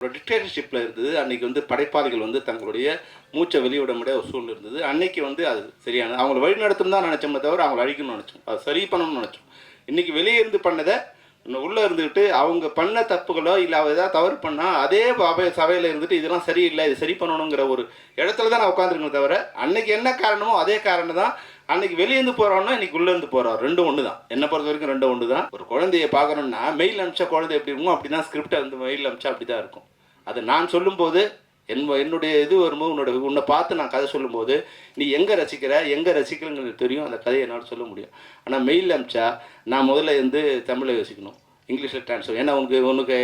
ஒரு டிக்டேட்டர்ஷிப்பில் இருந்தது. அன்னைக்கு வந்து படைப்பாளிகள் வந்து தங்களுடைய மூச்சை வெளியிட முடியாத ஒரு சூழ்நிலை இருந்தது. அன்னைக்கு வந்து அது சரியான அவங்கள வழி நடத்தணும் தான் நினச்சோமே தவிர அவங்கள அழிக்கணும்னு நினச்சோம். அது சரி பண்ணணும்னு நினச்சோம். இன்னைக்கு வெளியே இருந்து பண்ணதை உள்ளே இருந்துக்கிட்டு அவங்க பண்ண தப்புகளோ இல்லை அவள் ஏதாவது தவறு பண்ணால் அதே அவை சபையில் இருந்துட்டு இதெல்லாம் சரியில்லை இது சரி பண்ணணுங்கிற ஒரு இடத்துல தான் நான் உட்காந்துருக்கேன் தவிர அன்னைக்கு என்ன காரணமோ அதே காரணம் தான் அன்னைக்கு வெளியேந்து போகிறோன்னா இன்னைக்கு உள்ளேருந்து போறோம் ரெண்டும் ஒன்று தான் என்னை பொறுத்த வரைக்கும் ரெண்டும் ஒன்று தான் ஒரு குழந்தைய பார்க்கணுன்னா மெயில் அனுப்பிச்சா குழந்தை எப்படி இருக்கும் அப்படி தான் ஸ்கிரிப்டை வந்து மெயில் அனுப்பிச்சா அப்படி தான் இருக்கும். அதை நான் சொல்லும்போது என் என்னுடைய இது வரும்போது உன்னோட உன்னை பார்த்து நான் கதை சொல்லும்போது நீ எங்கே ரசிக்கிற எங்கே ரசிக்கிறங்கிறது தெரியும். அந்த கதையை என்னால் சொல்ல முடியும். ஆனால் மெயில் அனுப்பிச்சா நான் முதல்ல வந்து தமிழை யோசிக்கணும். இங்கிலீஷில் ட்ரான்ஸ்ஃபர் ஏன்னா உனக்கு உனக்கு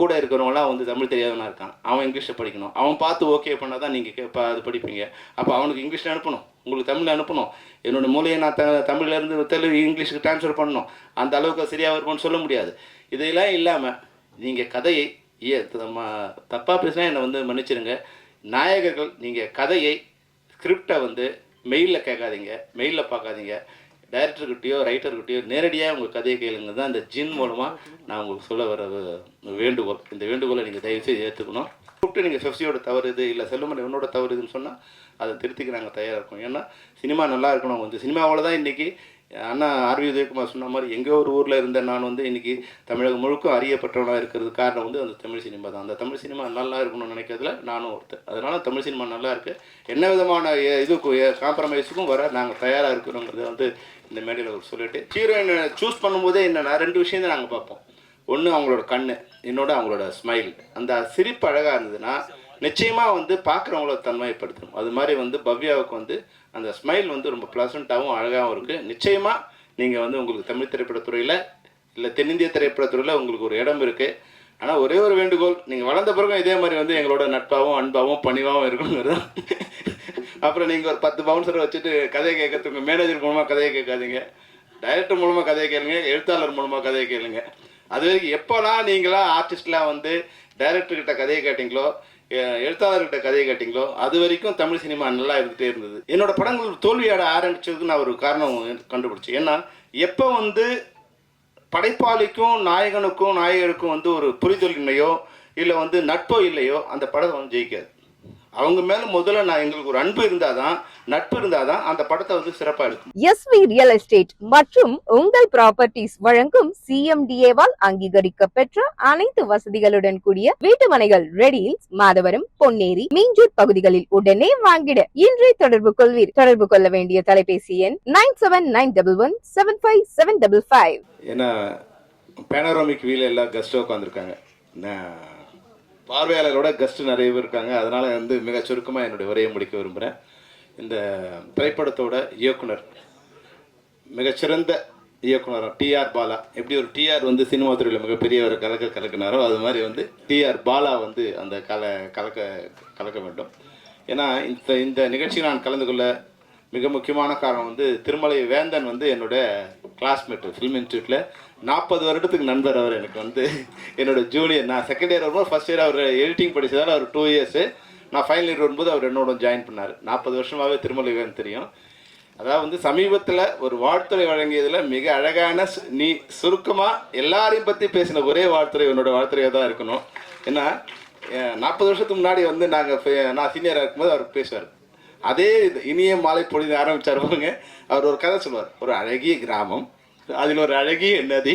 கூட இருக்கிறவங்களாம் வந்து தமிழ் தெரியாதவனா இருக்கான். அவன் இங்கிலீஷில் படிக்கணும். அவன் பார்த்து ஓகே பண்ணால் தான் நீங்கள் கேட்பா அது படிப்பீங்க. அப்போ அவனுக்கு இங்கிலீஷில் அனுப்பணும். உங்களுக்கு தமிழ் அனுப்பணும். என்னோட மூலையை நான் த தமிழ்லேருந்து தெலுங்கு இங்கிலீஷுக்கு ட்ரான்ஸ்ஃபர் பண்ணணும். அந்த அளவுக்கு சரியாக இருக்கும்னு சொல்ல முடியாது. இதையெல்லாம் இல்லாமல் நீங்கள் கதையை ஏ தப்பாக பேசினா என்னை வந்து மன்னிச்சிடுங்க நாயகர்கள் நீங்கள் கதையை ஸ்கிரிப்டை வந்து மெயிலில் கேட்காதீங்க. மெயிலில் பார்க்காதீங்க. டைரக்டர்கிட்டயோ ரைட்டர்கிட்டயோ நேரடியாக உங்கள் கதையை கேளுங்க தான் இந்த ஜின் மூலமாக நான் உங்களுக்கு சொல்ல வர வேண்டுகோள். இந்த வேண்டுகோளை நீங்கள் தயவுசெய்து ஏற்றுக்கணும். கூப்பிட்டு நீங்கள் ஃபெஃப்சியோட தவறு இது இல்லை செல்லுமன் உன்னோட தவறு இதுன்னு சொன்னால் அதை திருத்திக்க நாங்கள் தயாராக இருக்கோம். ஏன்னா சினிமா நல்லா இருக்கணும். வந்து சினிமாவில் தான் இன்றைக்கி அண்ணா ஆர்வி உதயகுமார் சொன்ன மாதிரி எங்கே ஒரு ஊரில் இருந்த நான் வந்து இன்றைக்கி தமிழகம் முழுக்க அறியப்பட்டவனாக இருக்கிறது காரணம் வந்து அந்த தமிழ் சினிமா தான். அந்த தமிழ் சினிமா நல்லா இருக்கணும்னு நினைக்கிறதுல நானும் ஒருத்தர் அதனால் தமிழ் சினிமா நல்லா இருக்குது என்ன விதமான இதுக்கும் காம்ப்ரமைஸுக்கும் வர நாங்கள் தயாராக இருக்கிறோங்கிறத வந்து இந்த மேடையில் ஒரு சொல்லிட்டு ஹீரோயின் சூஸ் பண்ணும்போதே என்னென்னா ரெண்டு விஷயம் தான் நாங்கள் பார்ப்போம். ஒன்று அவங்களோட கண் இன்னொன்று அவங்களோட ஸ்மைல் அந்த சிரிப்பு அழகாக இருந்ததுன்னா நிச்சயமாக வந்து பார்க்குறவங்கள தன்மைப்படுத்தணும். அது மாதிரி வந்து பவ்யாவுக்கு வந்து அந்த ஸ்மைல் வந்து ரொம்ப ப்ளசண்ட்டாகவும் அழகாகவும் இருக்குது நிச்சயமாக நீங்கள் வந்து உங்களுக்கு தமிழ் திரைப்படத்துறையில் இல்லை தென்னிந்திய திரைப்படத்துறையில் உங்களுக்கு ஒரு இடம் இருக்குது ஆனால் ஒரே ஒரு வேண்டுகோள் நீங்கள் வளர்ந்த பிறகும் இதே மாதிரி வந்து எங்களோட நட்பாகவும் அன்பாகவும் பணிவாகவும் இருக்கணுங்கிறது அப்புறம் நீங்கள் ஒரு பத்து பவுன்சரை வச்சுட்டு கதையை கேட்கறதுக்கு மேனேஜர் மூலமாக கதையை கேட்காதீங்க. டைரக்டர் மூலமாக கதையை கேளுங்க எழுத்தாளர் மூலமாக கதையை கேளுங்க. அது வரைக்கும் எப்போலாம் நீங்களாம் ஆர்டிஸ்ட்லாம் வந்து டைரக்டர்கிட்ட கதையை கேட்டிங்களோ எழுத்தாளர்கிட்ட கதையை கேட்டிங்களோ அது வரைக்கும் தமிழ் சினிமா நல்லா இருந்துகிட்டே இருந்தது. என்னோட படங்கள் தோல்வியாட ஆரம்பித்ததுக்கு நான் ஒரு காரணம் கண்டுபிடிச்சேன். ஏன்னா எப்போ வந்து படைப்பாளிக்கும் நாயகனுக்கும் நாயகருக்கும் வந்து ஒரு புரிதலின்மையோ இல்லை வந்து நட்போ இல்லையோ அந்த படம் வந்து ஜெயிக்காது. அவங்க மேலே முதல்ல நான் எங்களுக்கு ஒரு அன்பு இருந்தால் தான் நட்பு இருந்தால் தான் அந்த படத்தை வந்து சிறப்பாக எடுக்கும். எஸ்வி ரியல் எஸ்டேட் மற்றும் உங்கள் ப்ராப்பர்ட்டிஸ் வழங்கும் சிஎம்டிஏவால் அங்கீகரிக்க பெற்ற அனைத்து வசதிகளுடன் கூடிய வீட்டுமனைகள் ரெடியில் மாதவரம் பொன்னேரி மீஞ்சூர் பகுதிகளில் உடனே வாங்கிட. இன்றே தொடர்பு கொள்வீர். தொடர்பு கொள்ள வேண்டிய தொலைபேசி எண் nine seven nine double one seven five seven double five. ஏன்னா பேனரோமிக் வீல எல்லாம் கெஸ்ட்டாக உட்காந்துருக்காங்க நான் பார்வையாளரோட கெஸ்ட் நிறைய பேர் இருக்காங்க. அதனால் வந்து மிக சுருக்கமாக என்னுடைய உரையை முடிக்க விரும்புகிறேன் இந்த திரைப்படத்தோட இயக்குனர் மிகச்சிறந்த இயக்குனர் டிஆர் பாலா. எப்படி ஒரு டிஆர் வந்து சினிமா துறையில் மிகப்பெரிய ஒரு கலக்க கலக்கினாரோ அது மாதிரி வந்து டிஆர் பாலா வந்து அந்த கல கலக்க கலக்க வேண்டும். ஏன்னா இந்த இந்த நிகழ்ச்சியில் நான் கலந்து கொள்ள மிக முக்கியமான காரணம் வந்து திருமலை வேந்தன் வந்து என்னோட கிளாஸ்மேட்டு ஃபிலிம் இன்ஸ்டியூட்டில் நாற்பது வருடத்துக்கு நண்பர் அவர் எனக்கு வந்து என்னோட ஜூனியர் நான் செகண்ட் இயர் வரும்போது ஃபஸ்ட் இயர் அவர் எடிட்டிங் படித்ததால் அவர் டூ இயர்ஸு நான் ஃபைனல் இயர் வரும்போது அவர் என்னோட ஜாயின் பண்ணார். நாற்பது வருஷமாகவே திருமலை தெரியும். அதாவது வந்து சமீபத்தில் ஒரு வாழ்த்துறை வழங்கியதில் மிக அழகான நீ சுருக்கமாக எல்லாரையும் பற்றி பேசின ஒரே வாழ்த்துறை என்னோட வாழ்த்துறையாக தான் இருக்கணும். ஏன்னா நாற்பது வருஷத்துக்கு முன்னாடி வந்து நாங்கள் நான் சீனியராக இருக்கும்போது அவர் பேசுவார். அதே இது இனிய மாலை பொழுது ஆரம்பித்தார் பாருங்க. அவர் ஒரு கதை சொல்லுவார். ஒரு அழகிய கிராமம். அதில் ஒரு அழகிய நதி.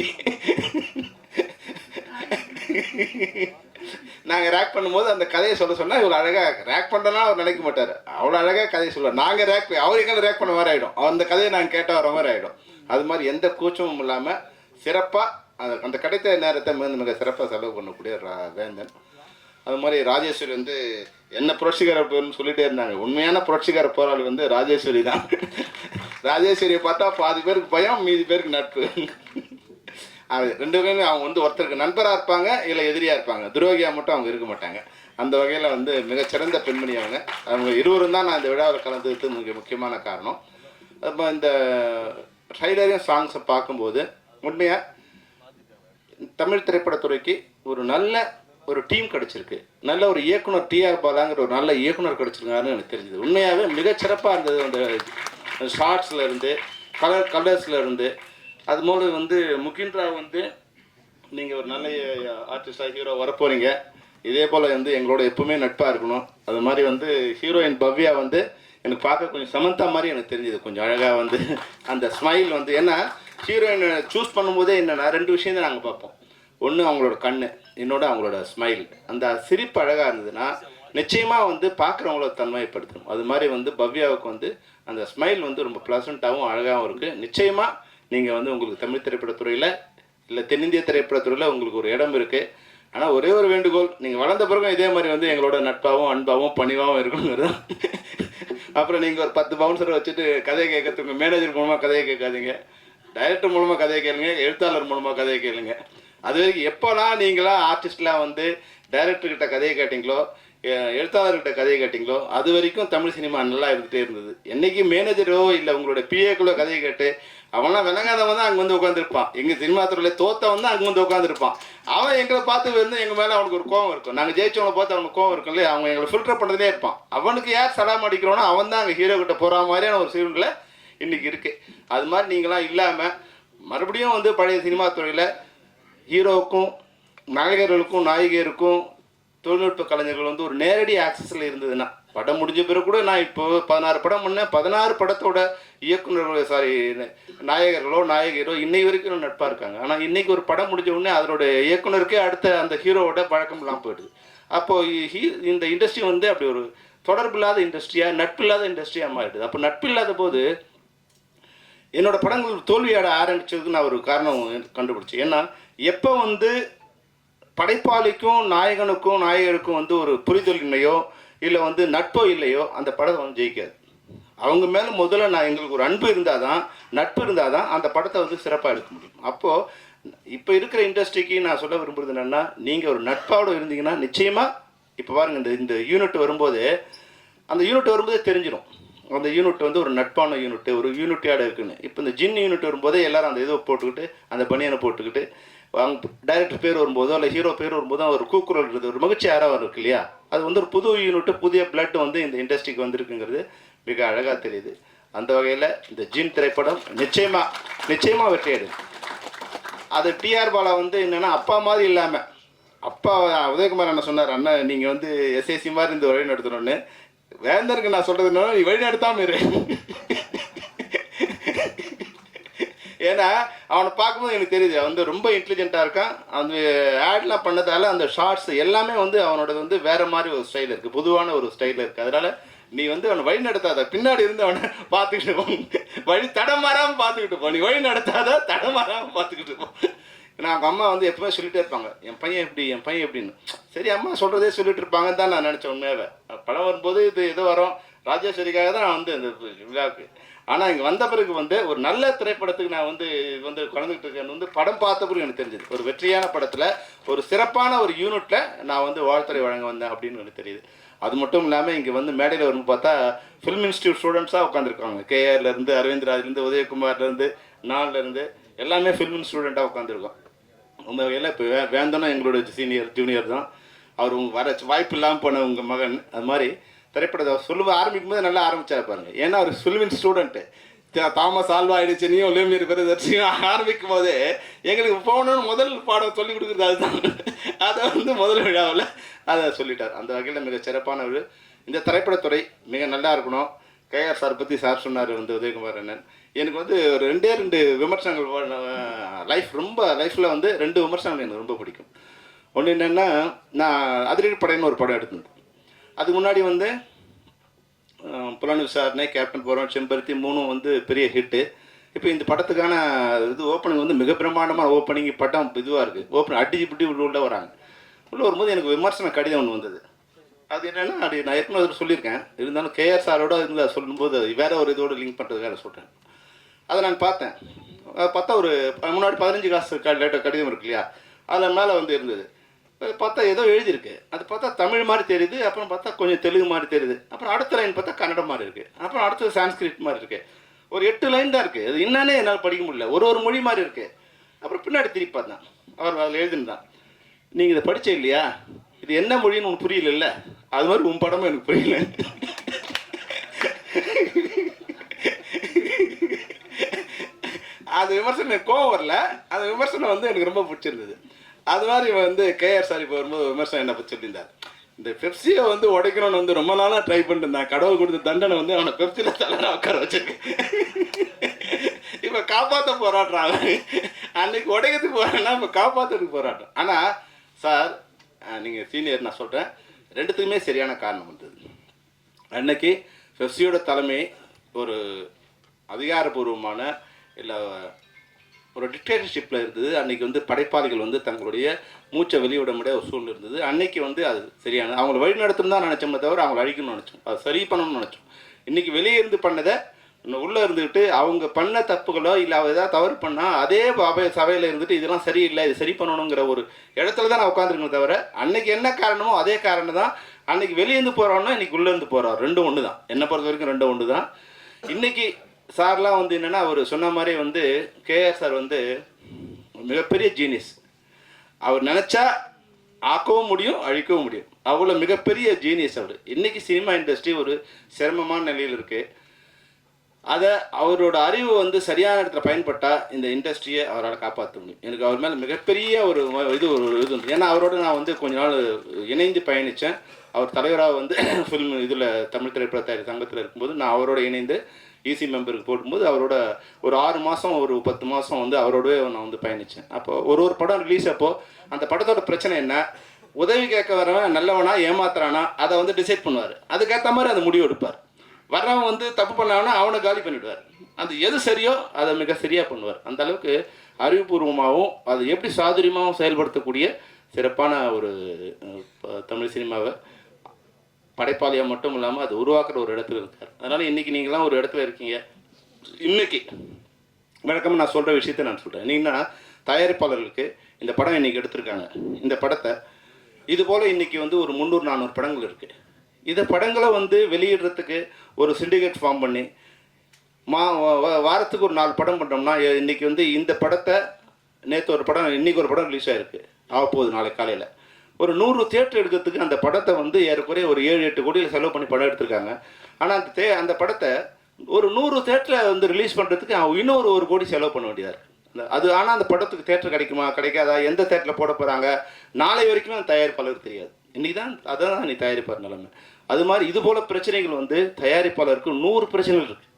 நாங்கள் ரேக் பண்ணும்போது அந்த கதையை சொல்ல சொன்னால் இவ்வளோ அழகாக ரேக் பண்ணுறனா அவர் நினைக்க மாட்டார். அவ்வளோ அழகாக கதையை சொல்லுவார். நாங்கள் ரேக் அவர் எங்களை ரேக் பண்ண மாதிரி ஆகிடும் அந்த கதையை நாங்கள் கேட்ட வர மாதிரி ஆகிடும் அது மாதிரி எந்த கூச்சமும் இல்லாமல் சிறப்பாக அந்த அந்த கிடைத்த நேரத்தை மிக மிக சிறப்பாக செலவு பண்ணக்கூடிய வேந்தன் அது மாதிரி ராஜேஸ்வரி வந்து என்ன புரட்சிகர பேர்னு சொல்லிட்டே இருந்தாங்க. உண்மையான புரட்சிகர போராளி வந்து ராஜேஸ்வரி தான். ராஜேஸ்வரியை பார்த்தா பாதி பேருக்கு பயம் மீதி பேருக்கு நட்பு. அது ரெண்டு பேருமே அவங்க வந்து ஒருத்தருக்கு நண்பராக இருப்பாங்க இல்லை எதிரியாக இருப்பாங்க. துரோகியாக மட்டும் அவங்க இருக்க மாட்டாங்க. அந்த வகையில் வந்து மிகச்சிறந்த பெண்மணி அவங்க. அவங்க இருவரும் தான் நான் இந்த விழாவில் கலந்துக்கிறது மிக முக்கியமான காரணம். அப்போ இந்த ட்ரைலரையும் சாங்ஸை பார்க்கும்போது உண்மையாக தமிழ் திரைப்படத்துறைக்கு ஒரு நல்ல ஒரு டீம் கிடச்சிருக்கு. நல்ல ஒரு இயக்குனர் டிஆர் பாலாங்கிற ஒரு நல்ல இயக்குனர் கிடச்சிருக்காருன்னு எனக்கு தெரிஞ்சது. உண்மையாகவே மிகச்சிறப்பாக இருந்தது அந்த ஷார்ட்ஸில் இருந்து கலர் கலர்ஸில் இருந்து. அது மூலம் வந்து முகின்றா வந்து நீங்கள் ஒரு நல்ல ஆர்டிஸ்டாக ஹீரோ வரப்போறீங்க. இதே போல் வந்து எங்களோட எப்பவுமே நட்பாக இருக்கணும். அது மாதிரி வந்து ஹீரோயின் பவ்யா வந்து எனக்கு பார்க்க கொஞ்சம் சமந்தா மாதிரி எனக்கு தெரிஞ்சது. கொஞ்சம் அழகாக வந்து அந்த ஸ்மைல் வந்து. ஏன்னா ஹீரோயினை சூஸ் பண்ணும்போதே என்னென்னா ரெண்டு விஷயம் தான் நாங்கள் பார்ப்போம். ஒன்று அவங்களோட கண்ணு இன்னொன்று அவங்களோட ஸ்மைல் அந்த சிரிப்பு அழகாக இருந்ததுன்னா நிச்சயமாக வந்து பார்க்குறவங்கள தன்மைப்படுத்தணும். அது மாதிரி வந்து பவ்யாவுக்கு வந்து அந்த ஸ்மைல் வந்து ரொம்ப ப்ளசண்ட்டாகவும் அழகாகவும் இருக்குது நிச்சயமாக நீங்கள் வந்து உங்களுக்கு தமிழ் திரைப்படத்துறையில் இல்லை தென்னிந்திய திரைப்படத்துறையில் உங்களுக்கு ஒரு இடம் இருக்குது ஆனால் ஒரே ஒரு வேண்டுகோள் நீங்கள் வளர்ந்த பிறகும் இதே மாதிரி வந்து எங்களோட நட்பாகவும் அன்பாகவும் பணிவாகவும் இருக்கணுங்கிறது அப்புறம் நீங்கள் ஒரு பத்து பவுன்சரை வச்சுட்டு கதையை கேட்கறதுக்கு மேனேஜர் மூலமாக கதையை கேட்காதீங்க. டைரக்டர் மூலமாக கதையை கேளுங்க எழுத்தாளர் மூலமாக கதையை கேளுங்க. அது வரைக்கும் எப்போலாம் நீங்களாம் ஆர்டிஸ்ட்லாம் வந்து டைரக்டர்கிட்ட கதையை கேட்டிங்களோ எழுத்தாளர்கிட்ட கதையை கேட்டிங்களோ அது வரைக்கும் தமிழ் சினிமா நல்லா இருந்துகிட்டே இருந்தது. என்றைக்கு மேனேஜரோ இல்லை உங்களோட பிஏக்களோ கதையை கேட்டு அவன்லாம் விளங்காதவன் தான் அங்கே வந்து உட்காந்துருப்பான் எங்கள் சினிமா துறையில் தோத்தவன் தான் அங்கே வந்து உட்காந்துருப்பான் அவன் எங்களை பார்த்து வந்து எங்கள் மேலே அவனுக்கு ஒரு கோவம் இருக்கும். நாங்கள் ஜெயிச்சவங்களை பார்த்து அவனுக்கு கோவம் இருக்கும் இல்லையா? அவங்க எங்களை ஃபில்டர் பண்ணுறதே இருப்பான். அவனுக்கு யார் சலாம் அடிக்கிறோனோ அவன் தான் அங்கே ஹீரோ கிட்ட போகிற மாதிரியான ஒரு சூழ்நிலை இன்றைக்கி இருக்குது அது மாதிரி நீங்களாம் இல்லாமல் மறுபடியும் வந்து பழைய சினிமா துறையில் ஹீரோவுக்கும் நாயகர்களுக்கும் நாயகியருக்கும் தொழில்நுட்ப கலைஞர்கள் வந்து ஒரு நேரடி ஆக்சஸில் இருந்ததுன்னா படம் முடிஞ்ச பிறகு கூட நான் இப்போ பதினாறு படம் பண்ணேன். பதினாறு படத்தோட இயக்குனர்களோ சாரி நாயகர்களோ நாயகியரோ இன்னை வரைக்கும் நட்பாக இருக்காங்க. ஆனால் இன்னைக்கு ஒரு படம் முடிஞ்ச உடனே அதனோட இயக்குனருக்கே அடுத்த அந்த ஹீரோவோட பழக்கம் இல்லாமல் போயிடுது. அப்போது ஹீ இந்த இண்டஸ்ட்ரி வந்து அப்படி ஒரு தொடர்பில்லாத இண்டஸ்ட்ரியாக நட்பில்லாத இண்டஸ்ட்ரியாக மாறிடுது. அப்போ நட்பில்லாத போது என்னோட படங்கள் தோல்வியாட ஆரம்பிச்சதுக்கு நான் ஒரு காரணம் கண்டுபிடிச்சேன். ஏன்னா எப்போ வந்து படைப்பாளிக்கும் நாயகனுக்கும் நாயகருக்கும் வந்து ஒரு புரிதலின்மையோ இல்லை வந்து நட்போ இல்லையோ அந்த படம் வந்து ஜெயிக்காது. அவங்க மேலே முதல்ல நான் எங்களுக்கு ஒரு அன்பு இருந்தால் தான் நட்பு இருந்தால் தான் அந்த படத்தை வந்து சிறப்பாக எடுக்க முடியும். அப்போது இப்போ இருக்கிற இண்டஸ்ட்ரிக்கு நான் சொல்ல விரும்புறது என்னென்னா நீங்கள் ஒரு நட்பாவோடு இருந்தீங்கன்னா நிச்சயமாக இப்போ பாருங்கள் இந்த இந்த யூனிட் வரும்போது அந்த யூனிட் வரும்போதே தெரிஞ்சிடும் அந்த யூனிட் வந்து ஒரு நட்பான யூனிட் ஒரு யூனிட்டியோட இருக்குன்னு. இப்போ இந்த ஜின் யூனிட் வரும்போதே எல்லாரும் அந்த இதை போட்டுக்கிட்டு அந்த பனியனை போட்டுக்கிட்டு அவங்க டைரக்டர் பேர் வரும்போதோ இல்லை ஹீரோ பேர் வரும்போதோ ஒரு கூக்குரல்ன்றது ஒரு மகிழ்ச்சி யாராக இருக்கு இல்லையா? அது வந்து ஒரு புது யூனிட்டு புதிய பிளட் வந்து இந்த இண்டஸ்ட்ரிக்கு வந்திருக்குங்கிறது மிக அழகாக தெரியுது. அந்த வகையில் இந்த ஜீன் திரைப்படம் நிச்சயமாக நிச்சயமாக வெற்றியடும் அது டிஆர் பாலா வந்து என்னென்னா அப்பா மாதிரி இல்லாமல் அப்பா உதயகுமார் அண்ணன் சொன்னார் அண்ணா நீங்கள் வந்து எஸ்எஸ்சி மாதிரி இந்த வழி நடத்தணும்னு. வேந்தருக்கு நான் சொல்கிறது நீ வழி நடத்தாமல் இரு. ஏன்னா அவனை பார்க்கும்போது எனக்கு தெரியுது அவன் வந்து ரொம்ப இன்டெலிஜென்ட்டாக இருக்கான். அந்த ஆட்லாம் பண்ணதால அந்த ஷார்ட்ஸ் எல்லாமே வந்து அவனோட வந்து வேற மாதிரி ஒரு ஸ்டைல் இருக்குது பொதுவான ஒரு ஸ்டைல் இருக்குது அதனால நீ வந்து அவனை வழி நடத்தாத. பின்னாடி இருந்து அவனை பார்த்துக்கிட்டு போ. வழி தடமாறாமல் பார்த்துக்கிட்டு போ. நீ வழி நடத்தாத தடமாறாமல் பார்த்துக்கிட்டு போ. நான் அவங்க அம்மா வந்து எப்பவுமே சொல்லிட்டே இருப்பாங்க. என் பையன் எப்படி என் பையன் எப்படின்னு சரி அம்மா சொல்கிறதே சொல்லிட்டு இருப்பாங்கன்னு தான் நான் நினச்சேன் உண்மையாவே. படம் வரும்போது இது இது வரும். ராஜேஸ்வரிக்காக தான் நான் வந்து இந்த விழாவுக்கு ஆனால் இங்கே வந்த பிறகு வந்து ஒரு நல்ல திரைப்படத்துக்கு நான் வந்து வந்து குழந்தைகிட்டு இருக்கேன்னு வந்து படம் பார்த்த பிறகு எனக்கு தெரிஞ்சது. ஒரு வெற்றியான படத்தில் ஒரு சிறப்பான ஒரு யூனிட்டில் நான் வந்து வாழ்த்துறை வழங்க வந்தேன் அப்படின்னு எனக்கு தெரியுது. அது மட்டும் இல்லாமல் இங்கே வந்து மேடையில் வரும் பார்த்தா ஃபிலிம் இன்ஸ்டியூட் ஸ்டூடெண்ட்ஸாக உட்காந்துருக்காங்க கேஆர்லேருந்து அரவிந்த்ராஜ்லேருந்து உதயகுமார்லேருந்து நான்லேருந்து எல்லாமே ஃபிலிம் ஸ்டூடெண்ட்டாக உட்காந்துருக்கோம் உங்கள் வகையில் இப்போ வே வேந்தனும் எங்களோட சீனியர் ஜூனியர் தான். அவர் வர வாய்ப்பு இல்லாமல் போன உங்கள் மகன் அது மாதிரி திரைப்படத்தை சொல்லுவ ஆரம்பிக்கும் போது நல்லா ஆரம்பிச்சாரு பாருங்க. ஏன்னா அவர் சுல்வின் ஸ்டூடெண்ட்டு தாமஸ் ஆல்வா ஆயிடுச்சுனியும் ஒலிம்பியர் பெருதர்ச்சியும் ஆரம்பிக்கும் போதே எங்களுக்கு போகணும்னு முதல் பாடம் சொல்லி கொடுக்குறது அதுதான். அதை வந்து முதல் விழாவில் அதை சொல்லிட்டார். அந்த வகையில் மிக சிறப்பான ஒரு இந்த திரைப்படத்துறை மிக நல்லா இருக்கணும். கேஆர் சார் பற்றி சார் சொன்னார் வந்து உதயகுமார் அண்ணன். எனக்கு வந்து ஒரு ரெண்டே ரெண்டு விமர்சனங்கள் லைஃப் ரொம்ப லைஃப்பில் வந்து ரெண்டு விமர்சனங்கள் எனக்கு ரொம்ப பிடிக்கும். ஒன்று என்னென்னா நான் அதிரடி படைன்னு ஒரு படம் எடுத்தேன் அதுக்கு முன்னாடி வந்து புலன் விசாரணை கேப்டன் போகிறோம் செம்பருத்தி மூணும் வந்து பெரிய ஹிட்டு இப்போ இந்த படத்துக்கான இது ஓப்பனிங் வந்து மிக பிரம்மாண்டமான ஓப்பனிங் படம் இதுவாக இருக்குது ஓப்பன் அடிச்சு பிடி உள்ள உள்ள வராங்க. உள்ளே வரும்போது எனக்கு விமர்சன கடிதம் ஒன்று வந்தது. அது என்னென்னா நான் ஏற்கனவே அதில் சொல்லியிருக்கேன். இருந்தாலும் கேஆர் சாரோட இருந்து சொல்லும்போது அது வேற ஒரு இதோட லிங்க் பண்ணுறதுக்காக சொல்கிறேன் அதை நான் பார்த்தேன். அதை பார்த்தா ஒரு முன்னாடி பதினஞ்சு காசு க கடிதம் இருக்கு இல்லையா? அதில் மேலே வந்து இருந்தது. பார்த்தா ஏதோ எழுதியிருக்கு. அது பார்த்தா தமிழ் மாதிரி தெரியுது அப்புறம் பார்த்தா கொஞ்சம் தெலுங்கு மாதிரி தெரியுது. அப்புறம் அடுத்த லைன் பார்த்தா கன்னடம் மாதிரி இருக்குது அப்புறம் அடுத்தது சான்ஸ்கிரிட் மாதிரி இருக்குது ஒரு எட்டு லைன் தான் இருக்குது அது என்னன்னே என்னால் படிக்க முடியல. ஒரு ஒரு மொழி மாதிரி இருக்குது அப்புறம் பின்னாடி திருப்பி பார்த்தேன். அவர் அதில் எழுதிருந்தான் நீங்கள் இதை படித்த இல்லையா? இது என்ன மொழின்னு உனக்கு புரியல அது மாதிரி உன் படமும் எனக்கு புரியல. அது விமர்சனம் எனக்கு கோவம் வரல. அந்த விமர்சனம் வந்து எனக்கு ரொம்ப பிடிச்சிருந்தது. அது மாதிரி வந்து கேஆர் சார் இப்போ வரும்போது விமர்சனம் என்ன பற்றி சொல்லியிருந்தார்? இந்த பெப்சியை வந்து உடைக்கணும்னு வந்து ரொம்ப நாளாக ட்ரை பண்ணிட்டு இருந்தான். கடவுள் கொடுத்த தண்டனை வந்து அவனை பெப்சியில் தலைனா உட்கார வச்சிருக்கேன் இப்போ காப்பாற்ற போராடுறான் அன்னைக்கு உடைக்கிறதுக்கு போறான்னா இப்போ காப்பாற்றுறதுக்கு போராட்டம் ஆனால் சார் நீங்கள் சீனியர் நான் சொல்கிறேன் ரெண்டுத்துக்குமே சரியான காரணம் வந்தது அன்னைக்கு பெப்சியோட தலைமை ஒரு அதிகாரபூர்வமான இல்லை ஒரு டிக்டேட்டர்ஷிப்பில் இருந்தது. அன்னைக்கு வந்து படைப்பாளிகள் வந்து தங்களுடைய மூச்சை வெளியிட முடியாத ஒரு சூழ்நிலை இருந்தது. அன்னைக்கு வந்து அது சரியான அவங்கள வழி நடத்தணும் தான் நினச்சோமே தவிர அவங்கள அழிக்கணும்னு நினச்சோம். அது சரி பண்ணணும்னு நினச்சோம். இன்னைக்கு வெளியே இருந்து பண்ணதை உள்ளே இருந்துக்கிட்டு அவங்க பண்ண தப்புகளோ இல்லை அவ ஏதாவது தவறு பண்ணால் அதே அவை சபையில் இருந்துட்டு இதெல்லாம் சரியில்லை இது சரி பண்ணணுங்கிற ஒரு இடத்துல தான் நான் உட்காந்துருக்கேன் தவிர அன்னைக்கு என்ன காரணமோ அதே காரணம் தான் அன்னைக்கு வெளியேருந்து போகிறோன்னா இன்னைக்கு உள்ளேருந்து போகிறோம் ரெண்டும் ஒன்று தான் என்னை பொறுத்த வரைக்கும் ரெண்டும் ஒன்று தான் இன்னைக்கு சார்லாம் வந்து என்னென்னா அவர் சொன்ன மாதிரி வந்து கேஆர் சார் வந்து மிகப்பெரிய ஜீனியஸ் அவர் நினச்சா ஆக்கவும் முடியும் அழிக்கவும் முடியும். அவ்வளோ மிகப்பெரிய ஜீனியஸ் அவர். இன்றைக்கி சினிமா இண்டஸ்ட்ரி ஒரு சிரமமான நிலையில் இருக்குது அதை அவரோட அறிவு வந்து சரியான இடத்துல பயன்பட்டால் இந்த இண்டஸ்ட்ரியை அவரால் காப்பாற்ற முடியும். எனக்கு அவர் மேலே மிகப்பெரிய ஒரு இது ஒரு இது உண்டு ஏன்னா அவரோட நான் வந்து கொஞ்ச நாள் இணைந்து பயணித்தேன் அவர் தலைவராக வந்து ஃபில்ம் இதில் தமிழ் திரைப்பட தயாரி சங்கத்தில் இருக்கும்போது நான் அவரோட இணைந்து ஈசி மெம்பருக்கு போடும்போது அவரோட ஒரு ஆறு மாதம் ஒரு பத்து மாதம் வந்து அவரோடவே நான் வந்து பயணித்தேன் அப்போ ஒரு ஒரு படம் ரிலீஸ் அப்போ அந்த படத்தோட பிரச்சனை என்ன? உதவி கேட்க வரவன் நல்லவனா ஏமாத்துறானா அதை வந்து டிசைட் பண்ணுவார். அதுக்கேற்ற மாதிரி அந்த முடிவு எடுப்பார். வர்றவன் வந்து தப்பு பண்ணாங்கன்னா அவனை காலி பண்ணிடுவார். அந்த எது சரியோ அதை மிக சரியாக பண்ணுவார். அந்த அளவுக்கு அறிவுபூர்வமாகவும் அது எப்படி சாதுரியமாகவும் செயல்படுத்தக்கூடிய சிறப்பான ஒரு தமிழ் சினிமாவை படைப்பாளியாக மட்டும் இல்லாமல் அது உருவாக்குற ஒரு இடத்துல இருக்கார். அதனால் இன்றைக்கி நீங்களாம் ஒரு இடத்துல இருக்கீங்க. இன்னைக்கு வழக்கமாக நான் சொல்கிற விஷயத்த நான் சொல்கிறேன் என்னன்னா தயாரிப்பாளர்களுக்கு இந்த படம் இன்னைக்கு எடுத்திருக்காங்க. இந்த படத்தை இது போல் இன்னைக்கு வந்து ஒரு முந்நூறு நானூறு படங்கள் இருக்குது இந்த படங்களை வந்து வெளியிடுறதுக்கு ஒரு சிண்டிகேட் ஃபார்ம் பண்ணி மா வா- வா- வாரத்துக்கு ஒரு நாலு படம் பண்ணோம்னா இன்னைக்கு வந்து இந்த படத்தை நேற்று ஒரு படம் இன்னைக்கு ஒரு படம் ரிலீஸ் ஆகிருக்கு ஆக போகுது நாளைக்கு காலையில். ஒரு நூறு தியேட்டர் எடுக்கிறதுக்கு அந்த படத்தை வந்து ஏறக்குறைய ஒரு ஏழு எட்டு கோடியில் செலவு பண்ணி படம் எடுத்திருக்காங்க. ஆனால் அந்த தே அந்த படத்தை ஒரு நூறு தேட்டரை வந்து ரிலீஸ் பண்ணுறதுக்கு அவன் இன்னொரு ஒரு கோடி செலவு பண்ண வேண்டியதாக இருக்குது அந்த- அது ஆனால் அந்த படத்துக்கு தேட்டர் கிடைக்குமா கிடைக்காதா எந்த தேட்டரில் போட போகிறாங்க நாளை வரைக்கும் அந்த தயாரிப்பாளருக்கு தெரியாது. இன்றைக்கி தான் அதான் நீ தயாரிப்பார் நிலைமை. அது மாதிரி இது போல் பிரச்சனைகள் வந்து தயாரிப்பாளருக்கு நூறு பிரச்சனைகள் இருக்குது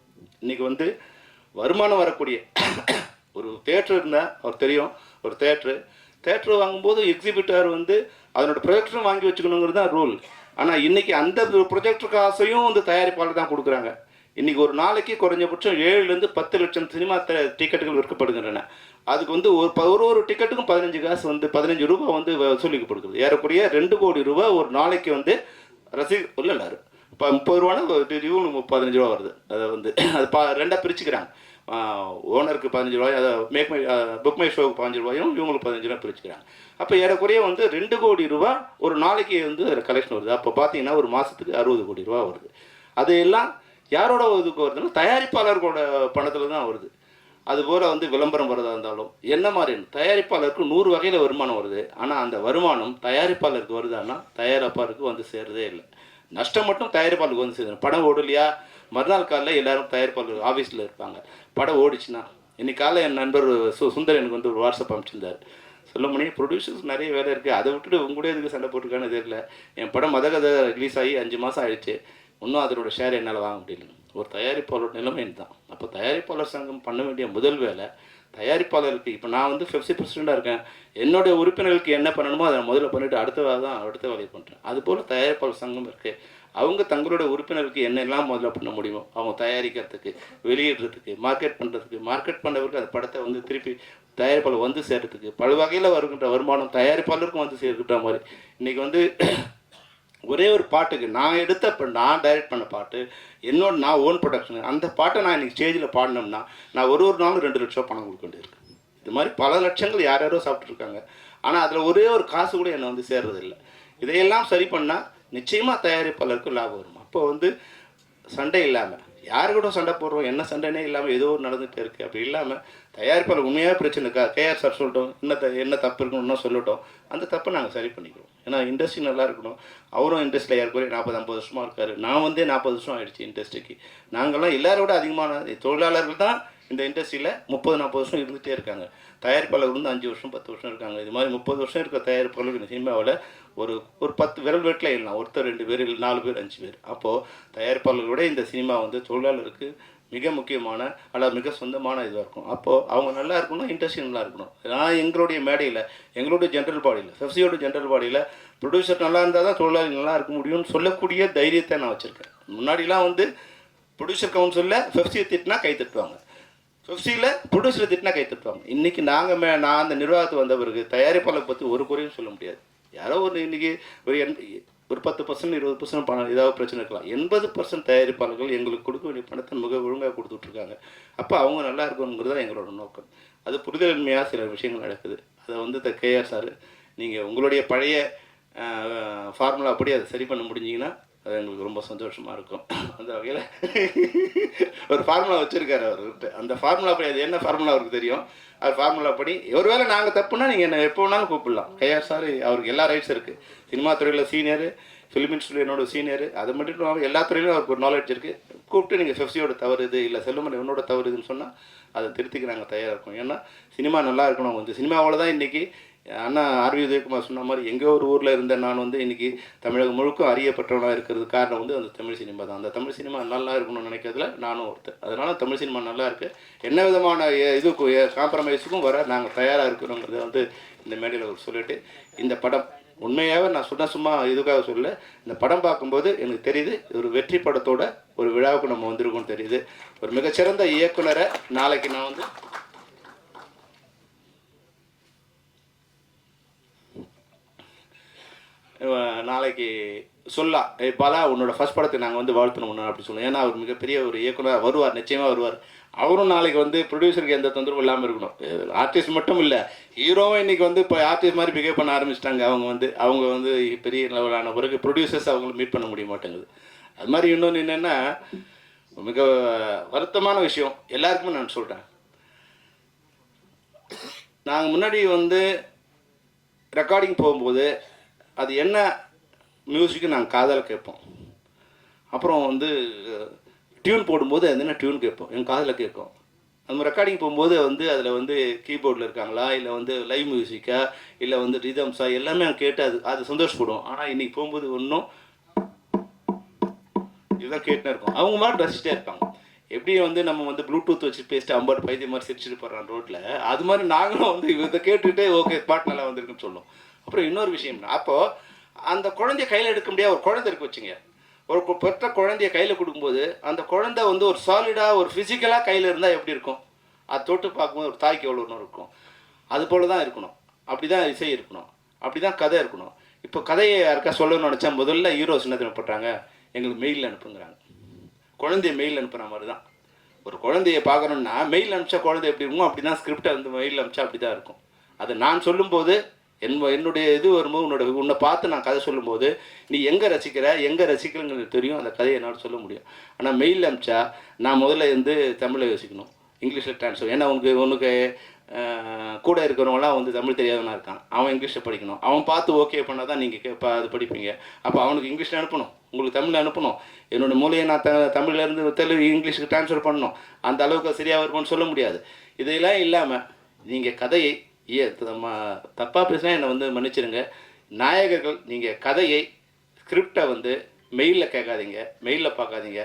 இன்றைக்கி வந்து வருமானம் வரக்கூடிய ஒரு தேட்டர் இருந்தால் அவர் தெரியும் ஒரு தேட்ரு தேட்டர் வாங்கும்போது எக்ஸிபிட்டர் வந்து அதனோட ப்ரொஜெக்டரும் வாங்கி வச்சுக்கணுங்கிறது தான் ரூல் ஆனால் இன்னைக்கு அந்த ப்ரொஜெக்டர் காசையும் வந்து தயாரிப்பாளர் தான் கொடுக்குறாங்க. இன்னைக்கு ஒரு நாளைக்கு குறைஞ்சபட்சம் ஏழுலேருந்து பத்து லட்சம் சினிமா த- டிக்கெட்டுகள் விற்கப்படுகின்றன. அதுக்கு வந்து ஒரு ப- ஒரு ஒரு டிக்கெட்டுக்கும் பதினஞ்சு காசு வந்து பதினஞ்சு ரூபாய் வந்து வசூலிக்கப்படுகிறது ஏறக்குறைய ரெண்டு கோடி ரூபாய் ஒரு நாளைக்கு வந்து ரசி இல்லை இப்போ முப்பது ரூபானா இவங்களுக்கு பதினஞ்சு ரூபா வருது. அதை வந்து அது பா ரெண்டாக பிரிச்சுக்கிறாங்க. ஓனருக்கு பதினஞ்சு ரூபாய் அதை மேக் மை புக் மை ஷோவுக்கு பதினஞ்சு ரூபாயும் இவங்களுக்கு பதினஞ்சு ரூபாய் பிரிச்சுக்கிறாங்க. அப்போ ஏறக்குறைய வந்து ரெண்டு கோடி ரூபா ஒரு நாளைக்கு வந்து அதில் கலெக்ஷன் வருது. அப்போ பார்த்தீங்கன்னா ஒரு மாதத்துக்கு அறுபது கோடி ரூபா வருது. அது எல்லாம் யாரோட இதுக்கு வருதுன்னா தயாரிப்பாளர்களோட பணத்தில் தான் வருது. அதுபோல் வந்து விளம்பரம் வரதா இருந்தாலும் என்ன மாதிரி தயாரிப்பாளருக்கு நூறு வகையில் வருமானம் வருது. ஆனால் அந்த வருமானம் தயாரிப்பாளருக்கு வருதான்னா தயாரிப்பாளருக்கு வந்து சேர்றதே இல்லை. நஷ்டம் மட்டும் தயாரிப்பாளருக்கு வந்து சேரும். படம் ஓடலையா? மறுநாள் காலையில் எல்லாரும் தயாரிப்பாளர் ஆஃபீஸில் இருப்பாங்க. படம் ஓடிச்சுன்னா இன்னைக்கு காலைல என் நண்பர் சு சுந்தர் எனக்கு வந்து ஒரு வாட்ஸ்அப் அனுப்பிச்சிருந்தார் சொல்ல முடியும் ப்ரொடியூசர்ஸ் நிறைய வேலை இருக்குது அதை விட்டுட்டு உங்க கூட எதுக்கு சண்டை போட்டிருக்கான்னு தெரியல. என் படம் மத கதை ரிலீஸ் ஆகி அஞ்சு மாதம் ஆயிடுச்சு. இன்னும் அதனோட ஷேர் என்னால் வாங்க முடியல. ஒரு தயாரிப்பாளர் நிலைமை தான் அப்போ தயாரிப்பாளர் சங்கம் பண்ண வேண்டிய முதல் வேலை தயாரிப்பாளருக்கு இப்போ நான் வந்து ஃபெப்சி பிரசிடெண்ட்டாக இருக்கேன். என்னுடைய உறுப்பினர்களுக்கு என்ன பண்ணணுமோ அதை முதல்ல பண்ணிவிட்டு அடுத்த வேலை தான் அடுத்த வேலையை பண்ணுறேன் அதுபோல் தயாரிப்பாளர் சங்கம் இருக்குது அவங்க தங்களோட உறுப்பினருக்கு என்னெல்லாம் முதல்ல பண்ண முடியுமோ அவங்க தயாரிக்கிறதுக்கு வெளியிடுறதுக்கு மார்க்கெட் பண்ணுறதுக்கு மார்க்கெட் பண்ணவருக்கு அந்த படத்தை வந்து திருப்பி தயாரிப்பாளர் வந்து சேர்றதுக்கு பல வகையில் வருகின்ற வருமானம் தயாரிப்பாளருக்கும் வந்து சேர்க்கின்ற மாதிரி. இன்றைக்கி வந்து ஒரே ஒரு பாட்டுக்கு நான் எடுத்த இப்போ நான் டைரக்ட் பண்ண பாட்டு என்னோட நான் ஓன் ப்ரொடக்ஷன் அந்த பாட்டை நான் இன்னைக்கு ஸ்டேஜில் பாடினோம்னா நான் ஒரு ஒரு நாளும் ரெண்டு லட்சம் பணம் கொடுக்க இது மாதிரி பல லட்சங்கள் யார் யாரோ சாப்பிட்ருக்காங்க ஆனால் அதில் ஒரே ஒரு காசு கூட என்னை வந்து சேர்றதில்லை. இதையெல்லாம் சரி பண்ணால் நிச்சயமாக தயாரிப்பாளருக்கு லாபம் வரும். அப்போ வந்து சண்டை இல்லாமல் யார் கூட சண்டை போடுறோம் என்ன சண்டைனே இல்லாமல் ஏதோ ஒரு நடந்துகிட்டே இருக்குது அப்படி இல்லாமல் தயாரிப்பாளர் உண்மையாக பிரச்சனை இருக்கா? கேஆர் சார் சொல்லட்டும் என்ன த என்ன தப்பு இருக்குன்னு இன்னும் சொல்லட்டும் அந்த தப்பை நாங்கள் சரி பண்ணிக்கிறோம். ஏன்னா இண்டஸ்ட்ரி நல்லா இருக்கணும். அவரும் இண்டஸ்ட்ரியில் ஏற்கனவே நாற்பது ஐம்பது வருஷமாக இருக்கார். நான் வந்தே நாற்பது வருஷம் ஆகிடுச்சு இண்டஸ்ட்ரிக்கு நாங்கள்லாம் எல்லாரோட அதிகமான தொழிலாளர்கள் தான் இந்த இண்டஸ்ட்ரியில் முப்பது நாற்பது வருஷம் இருந்துகிட்டே இருக்காங்க. தயாரிப்பாளர் வந்து அஞ்சு வருஷம் பத்து வருஷம் இருக்காங்க. இது மாதிரி முப்பது வருஷம் இருக்க தயாரிப்பாளர்கள் இந்த சினிமாவில் ஒரு ஒரு பத்து விரல் வெட்டில் எழுதலாம் ஒருத்தர் ரெண்டு பேர் இல்லை நாலு பேர் அஞ்சு பேர். அப்போது தயாரிப்பாளர்களோட இந்த சினிமா வந்து தொழிலாளருக்கு மிக முக்கியமான அல்லது மிக சொந்தமான இதுவாக இருக்கும். அப்போது அவங்க நல்லா இருக்கணும் இன்ட்ரெஸ்டிங் நல்லா இருக்கணும். நான் எங்களுடைய மேடையில் எங்களுடைய ஜென்ரல் பாடியில் ஃபெஃப்சியோட ஜென்ரல் பாடியில் ப்ரொடியூசர் நல்லா இருந்தால் தான் தொழிலாளி நல்லா இருக்க முடியும்னு சொல்லக்கூடிய தைரியத்தை நான் வச்சுருக்கேன். முன்னாடிலாம் வந்து ப்ரொடியூசர் கவுன்சிலில் ஃபெஃப்சியை திட்டினா கை தட்டுவாங்க. ஃபிஃப்டியில் ப்ரொடியூசரை திட்டினா கை தட்டுவாங்க. இன்றைக்கி நாங்கள் மே நான் அந்த நிர்வாகத்துக்கு வந்த பிறகு தயாரிப்பாளர் பற்றி ஒரு குறையும் சொல்ல முடியாது. யாரோ ஒரு இன்றைக்கி ஒரு எண் ஒரு பத்து பர்சன்ட் இருபது பர்சன்ட் பணம் ஏதாவது பிரச்சனை இருக்கலாம். எண்பது பர்சன்ட் தயாரிப்பாளர்கள் எங்களுக்கு கொடுக்க வேண்டிய பணத்தை மிக ஒழுங்காக கொடுத்துட்ருக்காங்க. அப்போ அவங்க நல்லா இருக்கணுங்கிறது தான் எங்களோட நோக்கம். அது புரிதலின்மையாக சில விஷயங்கள் நடக்குது. அதை வந்து இந்த கேஆர் சார் நீங்கள் உங்களுடைய பழைய ஃபார்முலா அப்படி அதை சரி பண்ண முடிஞ்சிங்கன்னா அது எங்களுக்கு ரொம்ப சந்தோஷமாக இருக்கும். அந்த வகையில் ஒரு ஃபார்முலா வச்சுருக்காரு அவர்கிட்ட. அந்த ஃபார்முலா படி அது என்ன ஃபார்முலா அவருக்கு தெரியும்? அது ஃபார்முலா படி ஒரு வேளை நாங்கள் தப்புனா நீங்கள் என்ன எப்போ வேணாலும் கூப்பிடலாம். கையார் சார் அவருக்கு எல்லா ரைட்ஸ் இருக்குது சினிமா துறையில் சீனியர் ஃபிலிம் இன்ஸ்டியூட் என்னோட சீனியர் அது மட்டும் இல்லாமல் எல்லா துறையிலும் அவருக்கு ஒரு நாலேஜ் இருக்குது கூப்பிட்டு நீங்கள் ஃபெஃப்சியோட தவறு இது இல்லை செல்லுமன் என்னோட தவறு இதுன்னு சொன்னால் அதை திருத்திக்க நாங்கள் தயாராக இருக்கோம். ஏன்னா சினிமா நல்லா இருக்கணும். வந்து சினிமாவில் தான் இன்றைக்கி அண்ணா ஆர்வி உதயகுமார் சொன்ன மாதிரி எங்கே ஒரு ஊரில் இருந்த நான் வந்து இன்றைக்கி தமிழகம் முழுக்க அறியப்பட்டவனாக இருக்கிறது காரணம் வந்து அந்த தமிழ் சினிமா தான். அந்த தமிழ் சினிமா நல்லா இருக்கணும்னு நினைக்கிறதுல நானும் ஒருத்தர் அதனால் தமிழ் சினிமா நல்லா இருக்குது என்ன விதமான எ- இதுக்கும் காம்ப்ரமைஸுக்கும் வர நாங்கள் தயாராக இருக்கிறோங்கிறத வந்து இந்த மேடையில் ஒரு சொல்லிட்டு இந்த படம் உண்மையாகவே நான் சொன்ன சும்மா இதுக்காக சொல்ல இந்த படம் பார்க்கும்போது எனக்கு தெரியுது ஒரு வெற்றி படத்தோட ஒரு விழாவுக்கு நம்ம வந்திருக்கோம் தெரியுது. ஒரு மிகச்சிறந்த இயக்குனரை நாளைக்கு நான் வந்து நாளைக்கு சொல்லா பாலா உன்னோட ஃபர்ஸ்ட் படத்தை நாங்கள் வந்து வாழ்த்தணும் ஒன்று அப்படின்னு சொல்லுவோம் ஏன்னா அவர் மிகப்பெரிய ஒரு இயக்குனர் வருவார் நிச்சயமாக வருவார். அவரும் நாளைக்கு வந்து ப்ரொடியூசருக்கு எந்த தொந்தரவும் இல்லாமல் இருக்கணும். ஆர்டிஸ்ட் மட்டும் இல்லை ஹீரோவும் இன்னைக்கு வந்து இப்போ ஆர்டிஸ்ட் மாதிரி பிஹேவ் பண்ண ஆரம்பிச்சிட்டாங்க. அவங்க வந்து அவங்க வந்து பெரிய லெவலான பிறகு ப்ரொடியூசர்ஸ் அவங்கள மீட் பண்ண முடிய மாட்டேங்குது. அது மாதிரி இன்னொன்று என்னென்னா மிக வருத்தமான விஷயம் எல்லாருக்குமே நான் சொல்கிறேன் நாங்கள் முன்னாடி வந்து ரெக்கார்டிங் போகும்போது அது என்ன மியூசிக்கு நாங்கள் காதால் கேட்போம். அப்புறம் வந்து டியூன் போடும்போது அது என்ன டியூன் கேட்போம். எங்கள் காதில் கேட்கும். நம்ம ரெக்கார்டிங் போகும்போது வந்து அதில் வந்து கீபோர்டில் இருக்காங்களா? இல்லை வந்து லைவ் மியூசிக்கா இல்லை வந்து ரிதம்ஸா எல்லாமே அங்கே கேட்டு அது அது சந்தோஷப்படுவோம். ஆனால் இன்றைக்கி போகும்போது ஒன்றும் இதுதான் கேட்டுனே இருக்கும். அவங்க மாதிரி ரசிச்சிட்டே இருப்பாங்க எப்படி வந்து நம்ம வந்து ப்ளூடூத் வச்சு பேசிட்டு ஐம்பது பைத்திய மாதிரி சிரிச்சுட்டு போடுறோம் ரோட்டில் அது மாதிரி நாங்களும் வந்து இதை கேட்டுகிட்டே ஓகே பாட்டு நல்லா வந்திருக்குன்னு சொல்லுவோம். அப்புறம் இன்னொரு விஷயம்னா அப்போது அந்த குழந்தைய கையில் எடுக்க முடியாது ஒரு குழந்தை இருக்கு வச்சுங்க. ஒரு பெற்ற குழந்தைய கையில் கொடுக்கும்போது அந்த குழந்தை வந்து ஒரு சாலிடாக ஒரு ஃபிசிக்கலாக கையில் இருந்தால் எப்படி இருக்கும்? அது தொட்டு பார்க்கும்போது ஒரு தாய்க்கு எவ்வளோ ஒன்று இருக்கும்? அது போல தான் இருக்கணும். அப்படி தான் இசை இருக்கணும். அப்படி தான் கதை இருக்கணும். இப்போ கதையை யாருக்கா சொல்லணும்னு நினச்சா முதல்ல ஹீரோஸ் என்ன தெரியுமா எங்களுக்கு மெயிலில் அனுப்புங்கிறாங்க. குழந்தைய மெயில் அனுப்புகிற மாதிரி தான் ஒரு குழந்தைய பார்க்கணுன்னா மெயில் அனுப்பிச்சா குழந்தை எப்படி இருக்குமோ அப்படி தான் ஸ்கிரிப்டை வந்து மெயில் அனுப்பிச்சா அப்படி தான் இருக்கும். அதை நான் சொல்லும்போது என் என்னுடைய இது வரும்போது உன்னோட உன்னை பார்த்து நான் கதை சொல்லும்போது நீ எங்கே ரசிக்கிற எங்கே ரசிக்கிறங்கிறது தெரியும் அந்த கதையை என்னால் சொல்ல முடியும். ஆனால் மெயில் அனுப்பிச்சா நான் முதல்ல வந்து தமிழை யோசிக்கணும். இங்கிலீஷில் ட்ரான்ஸ்ஃபர் ஏன்னா உனக்கு உனக்கு கூட இருக்கிறவங்களாம் வந்து தமிழ் தெரியாதவனா இருக்கான். அவன் இங்கிலீஷில் படிக்கணும். அவன் பார்த்து ஓகே பண்ணால் தான் நீங்கள் கேட்பா அது படிப்பீங்க. அப்போ அவனுக்கு இங்கிலீஷில் அனுப்பணும். உங்களுக்கு தமிழில் அனுப்பணும். என்னோடய மூலையை நான் த தமிழ்லேருந்து தெலுங்கு இங்கிலீஷுக்கு ட்ரான்ஸ்ஃபர் பண்ணணும். அந்த அளவுக்கு சரியாக இருக்கும்னு சொல்ல முடியாது. இதையெல்லாம் இல்லாமல் நீங்கள் கதையை ஏ தப்பாக பேசினா என்னை வந்து மன்னிச்சிடுங்க நாயகர்கள் நீங்கள் கதையை ஸ்கிரிப்டை வந்து மெயிலில் கேட்காதீங்க. மெயிலில் பார்க்காதீங்க.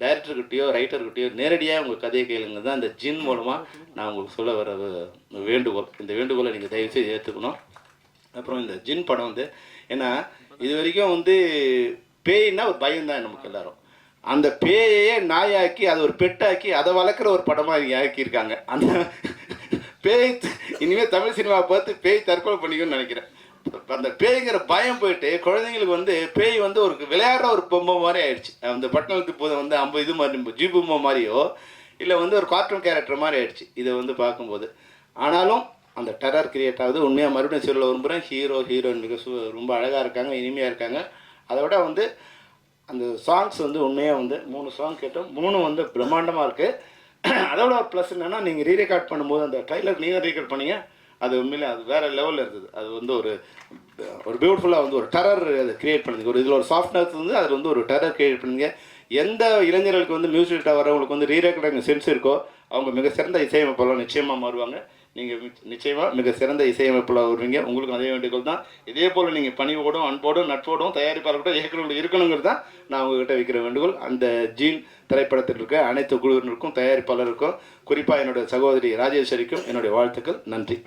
டைரக்டர்கிட்டயோ ரைட்டர்கிட்டயோ நேரடியாக உங்கள் கதையை கேளுங்க தான் இந்த ஜின் மூலமாக நான் உங்களுக்கு சொல்ல வர வேண்டுகோள். இந்த வேண்டுகோளை நீங்கள் தயவுசெய்து ஏற்றுக்கணும் அப்புறம் இந்த ஜின் படம் வந்து ஏன்னா இது வரைக்கும் வந்து பேய்னா ஒரு பயம்தான் நமக்கு எல்லாரும். அந்த பேயையே நாயாக்கி அதை ஒரு பெட்டாக்கி அதை வளர்க்குற ஒரு படமாக இங்கே ஆக்கியிருக்காங்க. அந்த பேய் இனிமேல் தமிழ் சினிமாவை பார்த்து பேய் தற்கொலை பண்ணிக்கணும்னு நினைக்கிறேன். அந்த பேய்ங்கிற பயம் போயிட்டு குழந்தைங்களுக்கு வந்து பேய் வந்து ஒரு விளையாடுற ஒரு பொம்மை மாதிரி ஆயிடுச்சு. அந்த பட்டணத்து போதும் வந்து ஐம்பது இது மாதிரி ஜீ பொம்மை மாதிரியோ இல்லை வந்து ஒரு கார்ட்டூன் கேரக்டர் மாதிரி ஆயிடுச்சு இதை வந்து பார்க்கும்போது. ஆனாலும் அந்த டெரர் கிரியேட் ஆகுது. உண்மையாக மறுபடியும் சொல்ல விரும்புகிறேன் ஹீரோ ஹீரோயின் மிக சு ரொம்ப அழகாக இருக்காங்க இனிமையாக இருக்காங்க. அதை விட வந்து அந்த சாங்ஸ் வந்து உண்மையாக வந்து மூணு சாங் கேட்டோம். மூணும் வந்து பிரம்மாண்டமாக இருக்குது அதோட ப்ளஸ் என்னென்னா நீங்கள் ரீ ரெக்கார்ட் பண்ணும்போது அந்த ட்ரைலர் நீங்கள் ரீரெக்கார்ட் பண்ணீங்க. அது உண்மையிலே அது வேறு லெவலில் இருந்தது. அது வந்து ஒரு ஒரு பியூட்டிஃபுல்லாக வந்து ஒரு டெரர் அதை கிரியேட் பண்ணுங்க ஒரு இதில் ஒரு சாஃப்ட்னஸ் வந்து அதில் வந்து ஒரு டெரர் கிரியேட் பண்ணுங்க எந்த இளைஞர்களுக்கு வந்து மியூசிக் வரவங்களுக்கு வந்து ரீரெக்கார்டிங் சென்ஸ் இருக்கோ அவங்க மிக சிறந்த இசையமைப்பாளர் நிச்சயமாக மாறுவாங்க. நீங்கள் நிச்சயமாக மிக சிறந்த இசையமைப்பில் வருவீங்க உங்களுக்கும் அதே வேண்டுகோள் தான். இதே போல் நீங்கள் பணிவோடும் அன்போடும் நட்போடும் தயாரிப்பாளர்களோட இயக்குநர்கள் இருக்கணுங்கிறது தான் நான் உங்ககிட்ட வைக்கிற வேண்டுகோள். அந்த ஜீன் திரைப்படத்தில் இருக்க அனைத்து குழுவினருக்கும் தயாரிப்பாளருக்கும் குறிப்பாக என்னுடைய சகோதரி ராஜேஸ்வரிக்கும் என்னுடைய வாழ்த்துக்கள். நன்றி.